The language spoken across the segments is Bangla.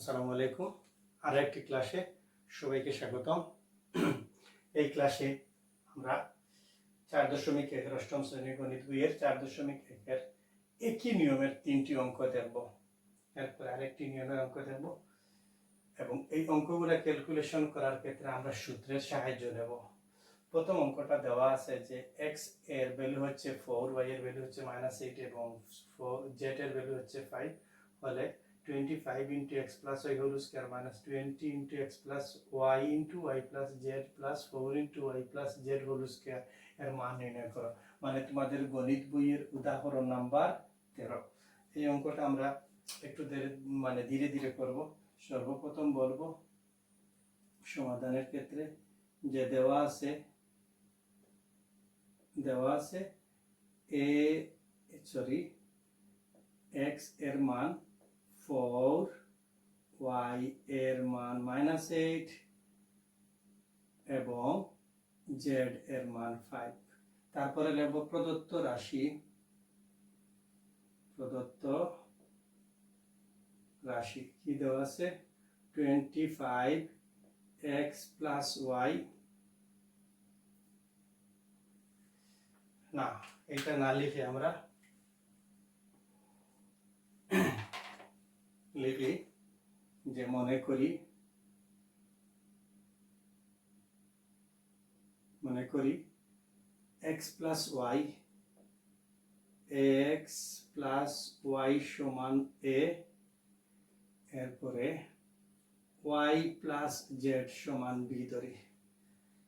আসসালামু আলাইকুম। আর একটি ক্লাসে সবাইকে স্বাগতম। এই ক্লাসে আমরা চার দশমিক একের অষ্টম শ্রেণির গণিত বইয়ের চার দশমিক একের একই নিয়মের তিনটি অঙ্ক দেখব। এরপর আরেকটি নিয়মের অঙ্ক দেখব এবং এই অঙ্কগুলো ক্যালকুলেশন করার ক্ষেত্রে আমরা সূত্রের সাহায্য নেব। প্রথম অঙ্কটা দেওয়া আছে যে এক্সের ভ্যালু হচ্ছে ফোর ওয়াই এর ভ্যালু হচ্ছে মাইনাস এইট এবং জেড এর ভ্যালু হচ্ছে ফাইভ হলে 25 into x plus y whole square minus 20 into x plus y into y plus z plus 4 into y plus z whole square এর মান নির্ণয় করো। মানে তোমাদের গণিত বইয়ের উদাহরণ নাম্বার তেরো। এই অঙ্কটা আমরা একটু মানে ধীরে ধীরে করব। সর্বপ্রথম বলব, সমাধানের ক্ষেত্রে যে দেওয়া আছে দেওয়া আছে, এ সরি এক্সের মান ফোর ওয়াই এর মান মাইনাস এইট এবং জেড এর মান ফাইভ তারপরে লিখব প্রদত্ত রাশি। প্রদত্ত রাশি কি দেওয়া আছে? Twenty five X plus Y না, এটা না লিখে আমরা লিখি যে মনে করি মনে করি X plus Y X plus Y সমান এ এরপরে ওয়াই প্লাস জেড সমান বি ধরি।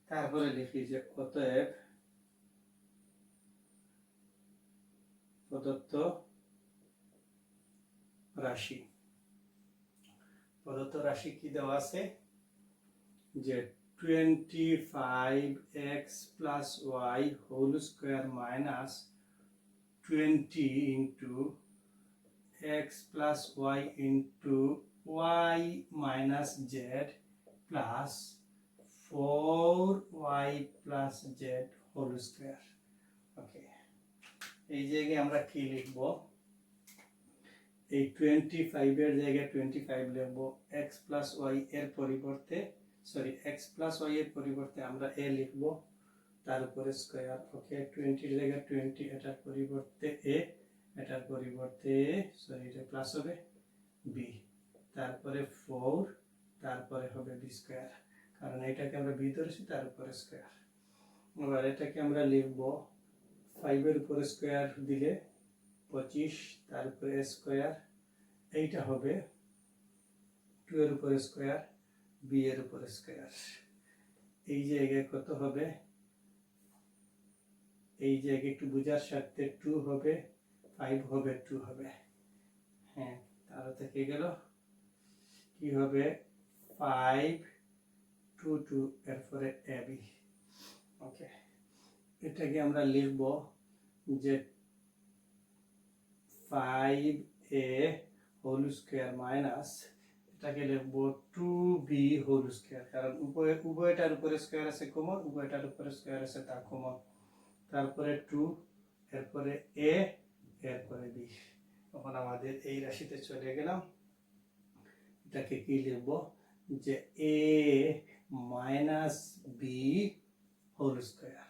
তারপরে লিখি যে অতএব প্রদত্ত রাশি। প্রদত্ত রাশি কি দেওয়া আছে? যে twenty five X plus Y whole square minus twenty into X plus Y into Y minus Z plus four Y plus Z whole square okay এই জায়গায় আমরা কি লিখব? এই টোয়েন্টি ফাইভের জায়গায় টোয়েন্টি ফাইভ লিখব এক্স প্লাস ওয়াই এর পরিবর্তে সরি এক্স প্লাস ওয়াই এর পরিবর্তে আমরা এ লিখব, তার উপরে স্কোয়ার ওকে টোয়েন্টির জায়গায় টোয়েন্টি এটার পরিবর্তে এ এটার পরিবর্তে সরি এটা প্লাস হবে বি তারপরে ফোর তারপরে হবে বি স্কোয়ার কারণ এটাকে আমরা বি ধরেছি, তার উপরে স্কোয়ার এবার এটাকে আমরা লিখব ফাইভের উপরে স্কোয়ার দিলে পঁচিশ তারপরে স্কোয়ার এইটা হবে টু এর উপরে স্কোয়ার বি এর উপরে স্কোয়ার এই জায়গায় কত হবে? এই জায়গায় একটু বোঝার স্বার্থে টু হবে ফাইভ হবে টু হবে। হ্যাঁ তার থেকে গেল? কি হবে? ফাইভ টু টু এরপরে এ বি ওকে এটাকে আমরা লিখব যে five A whole square minus এটাকে লিখব টু বি হোল স্কোয়ার কারণ উভয়, উভয়টার উপরে স্কোয়ার আছে কমন উভয়টার উপরে স্কোয়ার আছে তা কমন তারপরে টু এরপরে এ এরপরে বি তখন আমাদের এই রাশিতে চলে গেলাম। এটাকে কি লিখব? যে A minus B whole square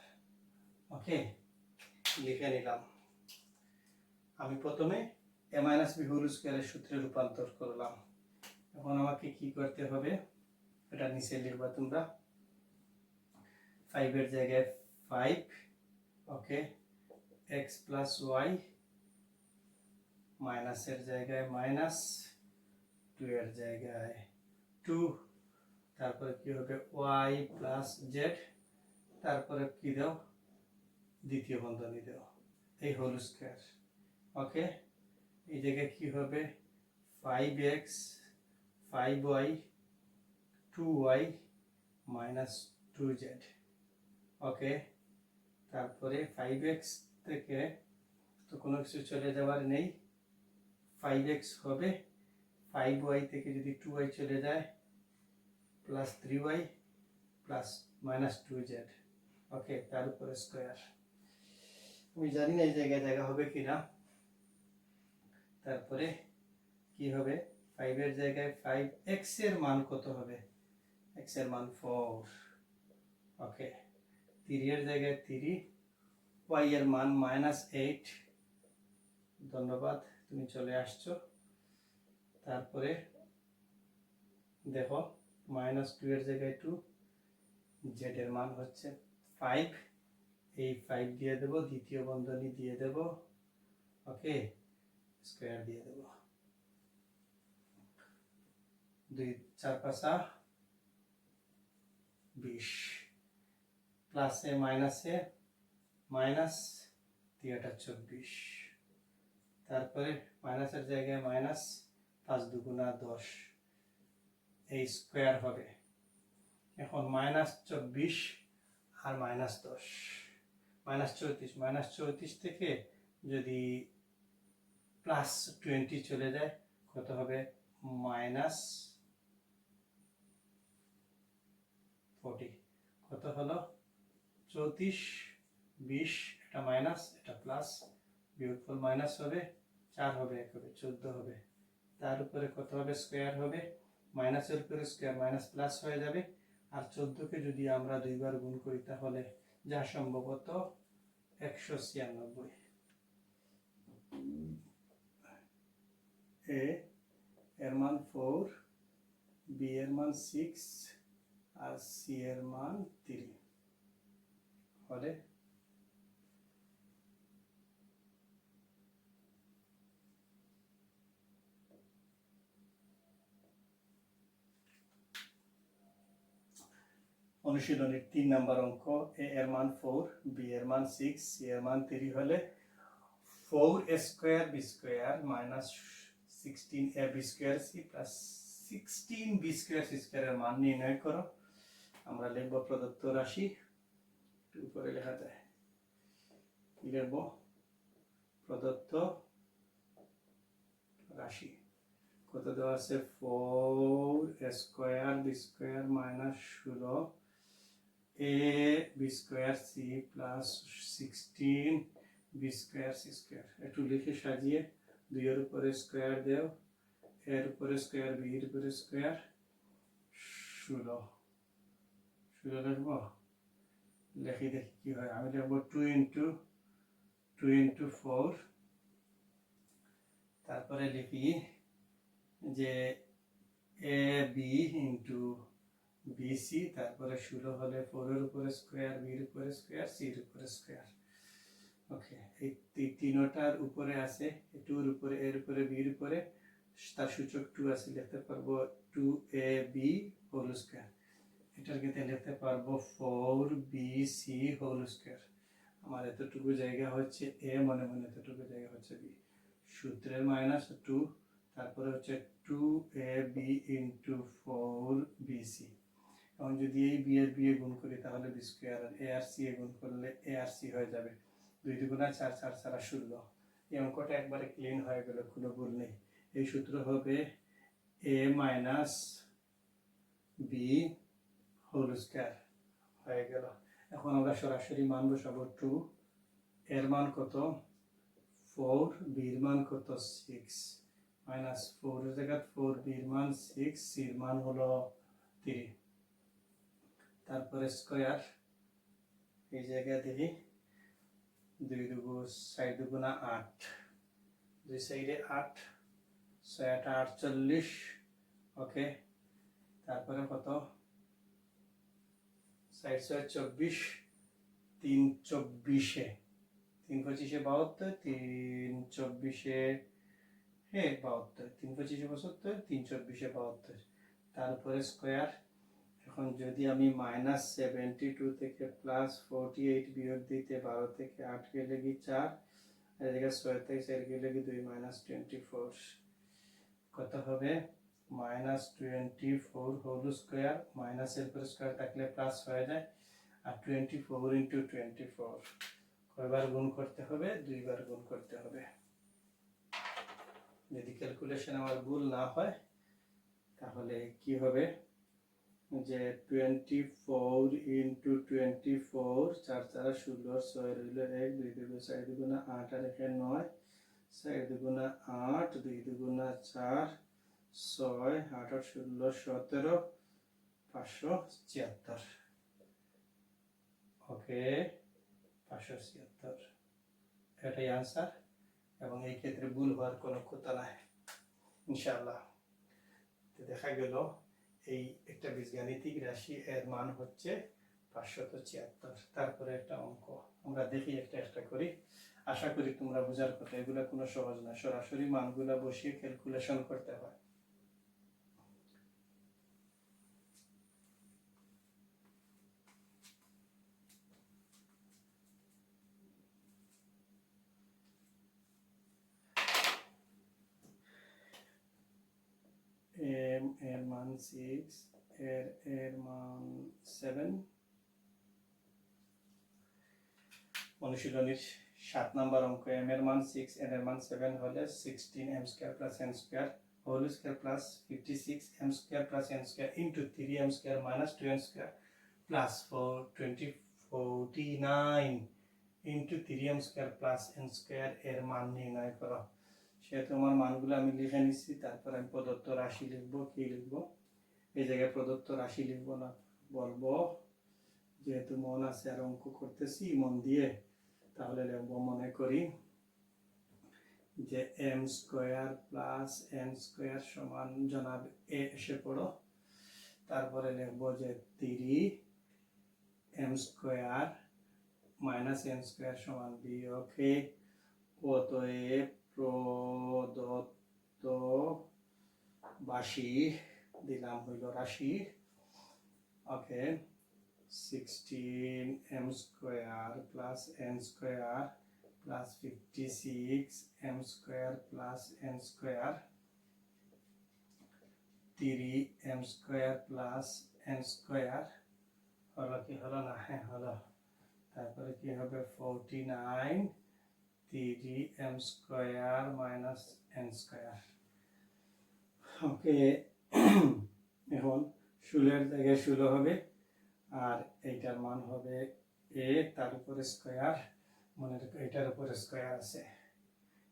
okay লিখে নিলাম। আমি প্রথমে এ মাইনাস বি হোল স্কোয়ারের সূত্রে রূপান্তর করলাম। এখন আমাকে কি করতে হবে? এটা নিচে লিখবা তোমরা। ফাইভের জায়গায় five okay X plus Y মাইনাসের জায়গায় মাইনাস টু এর জায়গায় টু তারপরে কি হবে? ওয়াই প্লাস জেড তারপরে কি দাও? দ্বিতীয় বন্ধনী দাও। এই হোল স্কোয়ার ওকে? এই জায়গায় কি হবে? Five X five Y two Y minus two Z okay? তারপরে ফাইভ এক্স থেকে তো কোনো কিছু চলে যাওয়ার নেই। ফাইভ এক্স হবে। ফাইভ ওয়াই থেকে যদি টু ওয়াই চলে যায় plus three Y plus minus two Z okay, তার উপরে স্কোয়ার আমি জানি না এই জায়গায় জায়গা হবে কি না তারপরে কি হবে? ফাইভের জায়গায় ফাইভ এক্সের মান কত হবে? এক্সের মান ফোর ওকে তিরিয়ের জায়গায় তিরি ওয়াই এর মান মাইনাস এইট ধন্যবাদ, তুমি চলে আসছো। তারপরে দেখো মাইনাস টু এর জায়গায় টু জেড এর মান হচ্ছে ফাইভ এই ফাইভ দিয়ে দেবো, দ্বিতীয় বন্ধনী দিয়ে দেব। ওকে স্কোয়ার দিয়ে দেব দুই চার পাঁচা বিশ প্লাসে মাইনাসে মাইনাস তিনটা চব্বিশ তারপরে মাইনাসের জায়গায় মাইনাস পাঁচ দুগুণা দশ। এই স্কোয়ার হবে। এখন মাইনাস চব্বিশ আর মাইনাস দশ। মাইনাস চৌত্রিশ। মাইনাস চৌত্রিশ থেকে যদি প্লাস টোয়েন্টি চলে যায়, কত হবে? মাইনাস ফোরটি কত হলো? চৌত্রিশ, বিশ, এটা মাইনাস এটা প্লাস বিয়োগফল মাইনাস হবে, চার হবে এক হবে, চোদ্দ হবে। তার উপরে কত হবে? স্কোয়ার হবে। মাইনাসের উপরে স্কোয়ার মাইনাস প্লাস হয়ে যাবে। আর চোদ্দকে যদি আমরা দুইবার গুণ করি, তাহলে যা সম্ভবত একশো ছিয়ানব্বই। এ, এর মান ফোর বি এর মান সিক্স আর সি এর মান থ্রি হলে? অনুশীলনের তিন নাম্বার অঙ্ক, এ এর মান ফোর বি এর মান সিক্স সি এর মান থ্রি হলে four square B square minus sixteen A B square C plus sixteen B square C স্কোয়ারের মান নির্ণয় করো। আমরা লিখব প্রদত্ত রাশি। উপরে লেখা যায়। লিখব? প্রদত্ত রাশি। কত দেওয়া আছে? Four square B square minus ষোলো A B square C plus sixteen B square C square একটু লিখে সাজিয়ে দুইয়ের উপরে স্কোয়ার দেও এর উপরে স্কোয়ার বি এর উপরে স্কোয়ার ষোলো ষোলো লিখব লেখি দেখি কি হয় আমি লিখব two into two into four তারপরে লিখি যে এ বি ইন্টু বিসি তারপরে ষোলো হলে ফোরের উপরে স্কোয়ার বির উপরে স্কোয়ার সির উপরে স্কোয়ার ওকে এই তিনোটার উপরে আছে টুর উপরে, এর উপরে, বির উপরে, তার সূচক টু আছে, লিখতে পারব two A B whole square এটার ক্ষেত্রে লিখতে পারব four B C whole square আমার এতটুকু জায়গা হচ্ছে এ মনে মনে এতটুকু জায়গা হচ্ছে বি সূত্রের মাইনাস টু তারপরে হচ্ছে two A B into four B C এখন যদি এই বি এর বি এ গুণ করি, তাহলে বি স্কোয়ার আর এ আর সি এ গুণ করলে এ আর সি হয়ে যাবে। দুই দুগুণা চার চার ছাড়া ষোলো এই অঙ্কটা একবারে ক্লিন হয়ে গেল, কোনো ভুল নেই। এই সূত্র হবে A minus B whole square হয়ে গেল। এখন আমরা সরাসরি মান বসাবো টু এর মান কত? ফোর বির মান কত? সিক্স মাইনাস ফোর জায়গা ফোর বির মান সিক্স সির মান হলো থ্রি তারপরে স্কোয়ার এই জায়গায় দেখি। দুই দুগু সাইড দুগুণা আট। দুই সাইডে আট ছয় আট আটচল্লিশ ওকে, তারপরে কত? সাইড ছয় চব্বিশ, তিন চব্বিশে। তিন পঁচিশে বাহাত্তর, তিন চব্বিশে হ্যাঁ বাহাত্তর। তিন পঁচিশে পঁচাত্তর, তিন চব্বিশে বাহাত্তর। তারপরে স্কোয়ার এখন যদি আমি মাইনাস সেভেন্টি টু থেকে প্লাস ফোরটি এইট বিয়োগ দিতে বারো থেকে আট গেলে কি চার, আর এদিকে ছয় থেকে চার গেলে কি দুই মাইনাস টোয়েন্টি ফোর কত হবে? Minus twenty four whole square মাইনাসের পর স্কোয়ার থাকলে প্লাস হয়ে যায়, আর twenty four into twenty four কয়বার গুণ করতে হবে? দুইবার গুণ করতে হবে। যদি ক্যালকুলেশন আমার ভুল না হয়, তাহলে কি হবে? যে twenty four into twenty four চার চার ষোলো ছয় রইল এক, দুই দুগুণ চার দুগুণা আট, আর এখানে নয়। চার দুগুণা আট, দুই দুগুণা চার, ছয় আঠারো ষোলো, সতেরো, পাঁচশো ছিয়াত্তর। ওকে, পাঁচশো ছিয়াত্তর। এটাই আনসার এবং এই ক্ষেত্রে ভুল হওয়ার কোনো কথা নাই, ইনশাআল্লাহ। তো দেখা গেল। এই একটা বীজগাণিতিক রাশি এর মান হচ্ছে পাঁচশত ছিয়াত্তর। তারপরে একটা অঙ্ক। আমরা দেখি একটা একটা করি। আশা করি তোমরা বোঝার কথা। এগুলো কোনো সহজ না সরাসরি মানগুলো বসিয়ে ক্যালকুলেশন করতে হয় এম এর মান সিক্স এর এর মান সেভেন অনুশীলনীর সাত নাম্বার অঙ্ক এম এর মান সিক্স এন এর মান সেভেন হলে sixteen M square plus N square whole square plus fifty six M square plus N square into three M square minus two M square plus four twenty forty nine into three M square plus N square এর মান নির্ণয় করো। সেহেতু আমার মানগুলো আমি লিখে নিচ্ছি, তারপর আমি প্রদত্ত রাশি লিখব, কি লিখব? এই জায়গায় প্রদত্ত রাশি লিখব না, বলব যেহেতু মন আছে আর অঙ্ক করতেছি, মন দিয়ে তাহলে লিখব, মনে করি যে M square plus N square সমান জনাব এ এসে পড়ো। তারপরে লিখব যে three M square minus N square সমান বি ওকে অতএব প্রদত্ত বাসি দিলাম হইল রাশি। Okay sixteen M square plus N square plus fifty six M square plus N square three M square plus N square হলো কি হলো না? হ্যাঁ হলো। তারপরে কি হবে? Forty nine three M square minus N square. Okay, এখন ষোলোর জায়গায় ষোলো হবে, আর এইটার মান হবে এ, তার উপরে স্কোয়ার, মনে এটার উপরে স্কোয়ার আছে।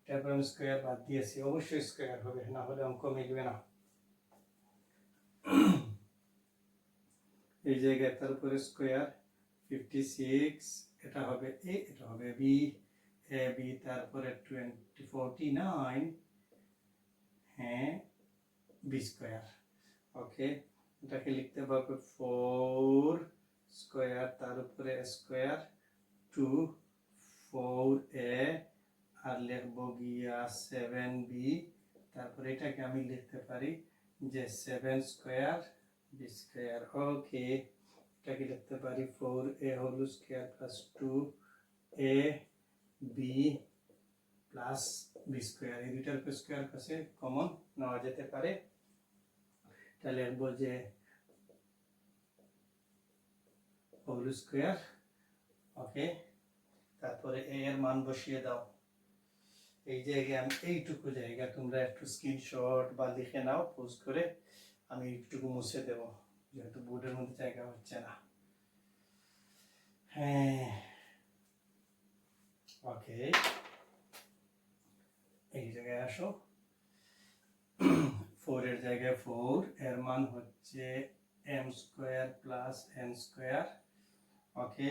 এটার উপরে স্কোয়ার বাদ দিয়েছি, অবশ্যই স্কোয়ার হবে, না হলে অঙ্ক মিলবে না। এই জায়গায় তার উপরে স্কোয়ার ফিফটি সিক্স এটা হবে এ, এটা হবে বি। এ বি তারপরে টোয়েন্টি ফোরটি নাইন হ্যাঁ বি স্কোয়ার ওকে এটাকে লিখতে পারবে ফোর স্কোয়ার তার উপরে স্কোয়ার টু ফোর এ আর লিখব গিয়া সেভেন বি তারপরে এটাকে আমি লিখতে পারি যে seven square B square okay এটাকে লিখতে পারি four A whole square plus two A B plus B square এই দুইটার স্কোয়ার কাছে কমন নেওয়া যেতে পারে। তাহলে লিখব যে হোল স্কোয়ার ওকে তারপরে এ এর মান বসিয়ে দাও। এই জায়গায় আমি, এইটুকু জায়গা, তোমরা একটু স্ক্রিনশট বা লিখে নাও পোস্ট করে আমি একটুকু মুছে দেব, যেহেতু বোর্ডের মধ্যে জায়গা হচ্ছে না। হ্যাঁ ওকে এই জায়গায় আসো ফোর এর জায়গায় ফোর এর মান হচ্ছে M square plus N square okay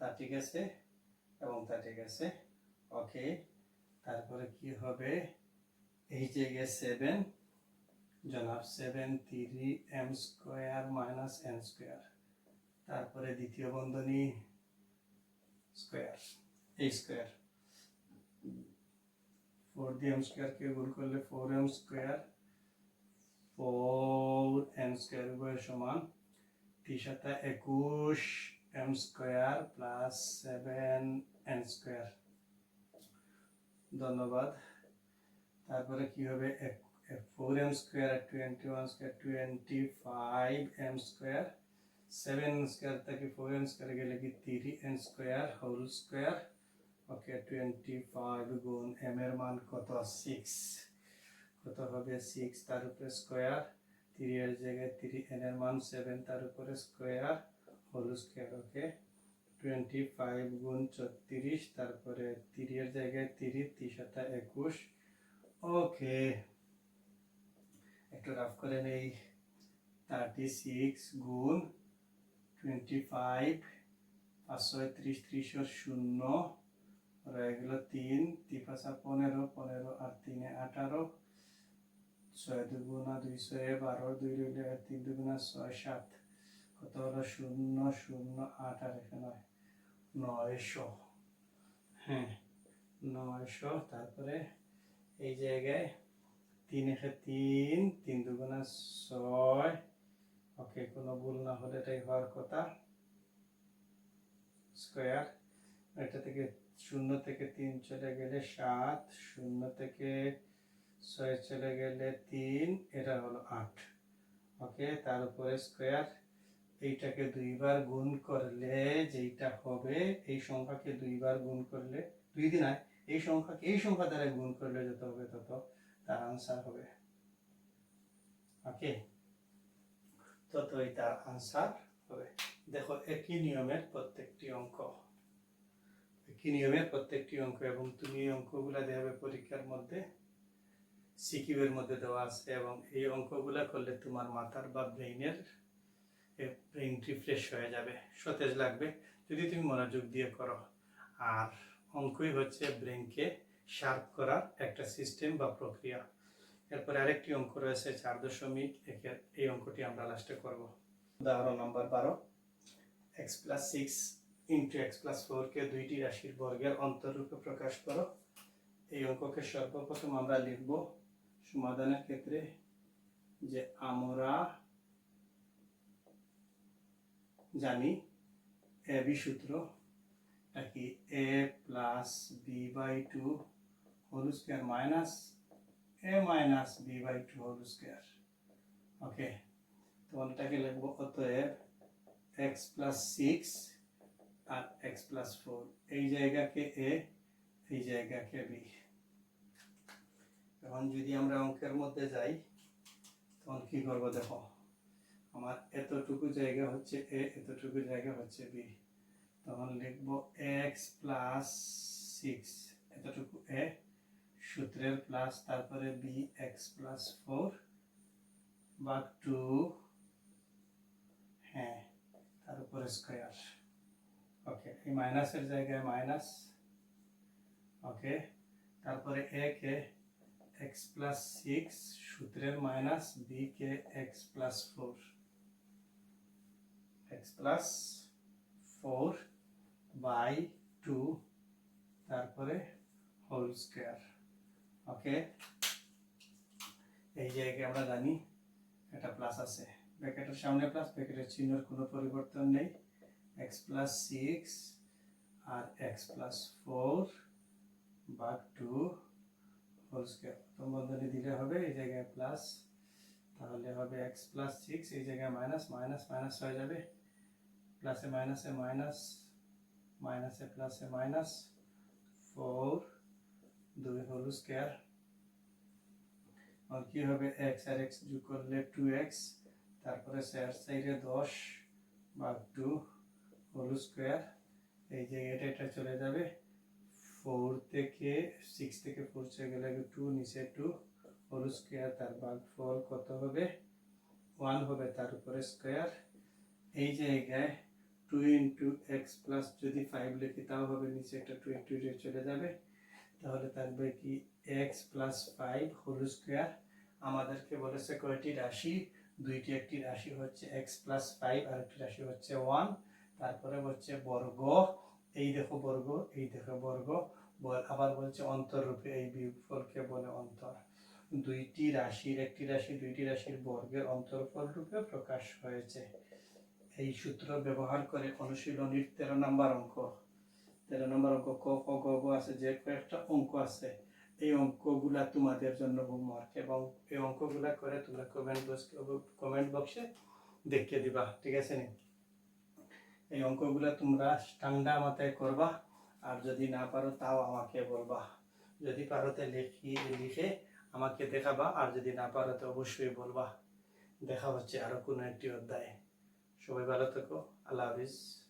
তা ঠিক আছে এবং তা ঠিক আছে ওকে তারপরে কি হবে? এই জায়গায় সেভেন জনাব seven three M square minus N square তারপরে দ্বিতীয় বন্ধনী স্কোয়ার এই স্কোয়ার ফোর দিয়ে এম স্কোয়ারকে গুণ করলে four M square four M square উভয় সমান টি সাথে একুশ M square plus seven N square ধন্যবাদ। তারপরে কি হবে? Four M square twenty one square twenty five M square seven square থেকে ফোর এম স্কোয়ার গেলে কি three N square whole square okay twenty five গুণ এম এর মান কত সিক্স কত হবে সিক্স তার উপরে স্কোয়ার থ্রি এর জায়গায় থ্রি এন এর মান সেভেন তার উপরে square whole square okay twenty five গুণ ছত্রিশ তারপরে থ্রি এর জায়গায় থ্রি সাতা একুশ ওকে একটু রাফ করে নেই থার্টি সিক্স গুণ টোয়েন্টি ফাইভ পাঁচশো ত্রিশ ত্রিশশো শূন্য। রয়ে গেল তিন পাঁচা পনেরো পনেরো আর তিনে আঠারো ছয় দুগুণা দুইশো এ বারো দুই আর তিন দুগুণা ছয়, সাত কত হলো শূন্য শূন্য আট আর এখানে নয়শো। হ্যাঁ নয়শো তারপরে এই জায়গায় তিন একে তিন তিন দুগুণা ছয় ওকে কোনো ভুল না হলে এটাই হওয়ার কথা। স্কোয়ার এটা থেকে শূন্য থেকে তিন চলে গেলে সাত, শূন্য থেকে ছয় চলে গেলে তিন, এটা হলো আট। ওকে, তার উপরে স্কোয়ার এইটাকে দুইবার গুণ করলে যেইটা হবে, এই সংখ্যাকে দুইবার গুণ করলে, দুই দিন আয়, এই সংখ্যাকে এই সংখ্যা দ্বারা গুণ করলে যত হবে তত তার আনসার হবে। ওকে, ততই তার আনসার হবে। দেখো একই নিয়মের প্রত্যেকটি অঙ্ক। একই নিয়মের প্রত্যেকটি অঙ্ক এবং তুমি অঙ্কগুলা দেবে পরীক্ষার মধ্যে সিকিউর মধ্যে দেওয়া আছে এবং এই অঙ্কগুলা করলে তোমার মাথার বা ব্রেইনের ব্রেইন রিফ্রেশ হয়ে যাবে, সতেজ লাগবে, যদি তুমি মনোযোগ দিয়ে করো। আর অঙ্কই হচ্ছে ব্রেনকে শার্প করার একটা সিস্টেম বা প্রক্রিয়া। এরপরে আরেকটি অঙ্ক রয়েছে চার দশমিক একের, এই অঙ্কটি আমরা লাস্টে করব। উদাহরণ নম্বর বারো X plus six into X plus ফোরকে দুইটি রাশির বর্গের অন্তররূপে প্রকাশ করো। এই অঙ্ককে সর্বপ্রথম আমরা লিখব সমাধানের ক্ষেত্রে যে আমরা জানি এ বি সূত্র নাকি A plus B by two whole square minus A minus B by two whole square okay তখন এটাকে লিখব অতএব এক্স প্লাস সিক্স আর এক্স প্লাস ফোর এই জায়গাকে এ এই জায়গাকে বি এখন যদি আমরা অঙ্কের মধ্যে যাই, তখন কি করব দেখো? আমার এতটুকু জায়গা হচ্ছে এ এতটুকু জায়গা হচ্ছে বি তখন লিখব এক্স প্লাস সিক্স এতটুকু এ সূত্রের প্লাস তারপরে B X plus four by two হ্যাঁ তার উপরে স্কোয়ার ওকে এই মাইনাসের জায়গায় মাইনাস ওকে তারপরে এ কে এক্স প্লাস সিক্স সূত্রের minus B K X plus four X plus four by two তারপরে হোল স্কোয়ার ওকে এই জায়গায় আমরা জানি এটা প্লাস আছে। ব্র্যাকেটের সামনে প্লাস ব্র্যাকেটের চিহ্নের কোনো পরিবর্তন নেই। X plus six R X plus four by two whole square প্রথম বন্ধনী দিলে হবে এই জায়গায় প্লাস তাহলে হবে এক্স প্লাস সিক্স এই জায়গায় মাইনাস মাইনাস মাইনাস হয়ে যাবে। প্লাসে মাইনাসে মাইনাস মাইনাসে প্লাসে মাইনাস ফোর দুই হোল স্কোয়ার আর কি হবে এক্স আর এক্স যোগ করলে টু এক্স তারপরে স্যার সাইডে দশ বা টু হোল স্কোয়ার এই যে এটা এটা চলে যাবে। ফোর থেকে সিক্স থেকে ফোর গেলে টু নিচে টু হোল স্কোয়ার তার ভাগ ফোর কত হবে? ওয়ান হবে তার উপরে স্কোয়ার এই জায়গায় টু ইন্টু এক্স প্লাস যদি ফাইভ লিখি, তাও হবে নিচে একটা টু একটু চলে যাবে। তাহলে থাকবে কি? X plus five whole square আমাদেরকে বলেছে কয়টি রাশি? দুইটি, একটি রাশি হচ্ছে এক্স প্লাস ফাইভ আর একটি রাশি হচ্ছে ওয়ান তারপরে হচ্ছে বর্গ, এই দেখো বর্গ, এই দেখো বর্গ আবার বলছে অন্তররূপে, এই বিয়োগফলকে বলে অন্তর। দুইটি রাশির, একটি রাশি, দুইটি রাশির বর্গের অন্তরফল রূপে প্রকাশ হয়েছে। এই সূত্র ব্যবহার করে অনুশীলনীর তেরো নম্বর অঙ্ক। তেরো নম্বর অঙ্ক, ক ক গ ঘ আছে, যে কয়েকটা অঙ্ক আছে, এই অঙ্কগুলা তোমাদের জন্য হোমওয়ার্ক এবং এই অঙ্কগুলা করে তোমরা কমেন্ট বক্স কমেন্ট বক্সে দেখিয়ে দিবা, ঠিক আছে নি? এই অঙ্কগুলো তোমরা ঠান্ডা মাথায় করবা। আর যদি না পারো তাও আমাকে বলবা। যদি পারো তো লিখি, লিখে আমাকে দেখাবা। আর যদি না পারো তো অবশ্যই বলবা। দেখা হচ্ছে আরও কোনো একটি অধ্যায়ে। সবাই ভালো থেকো। আল্লাহ হাফিজ।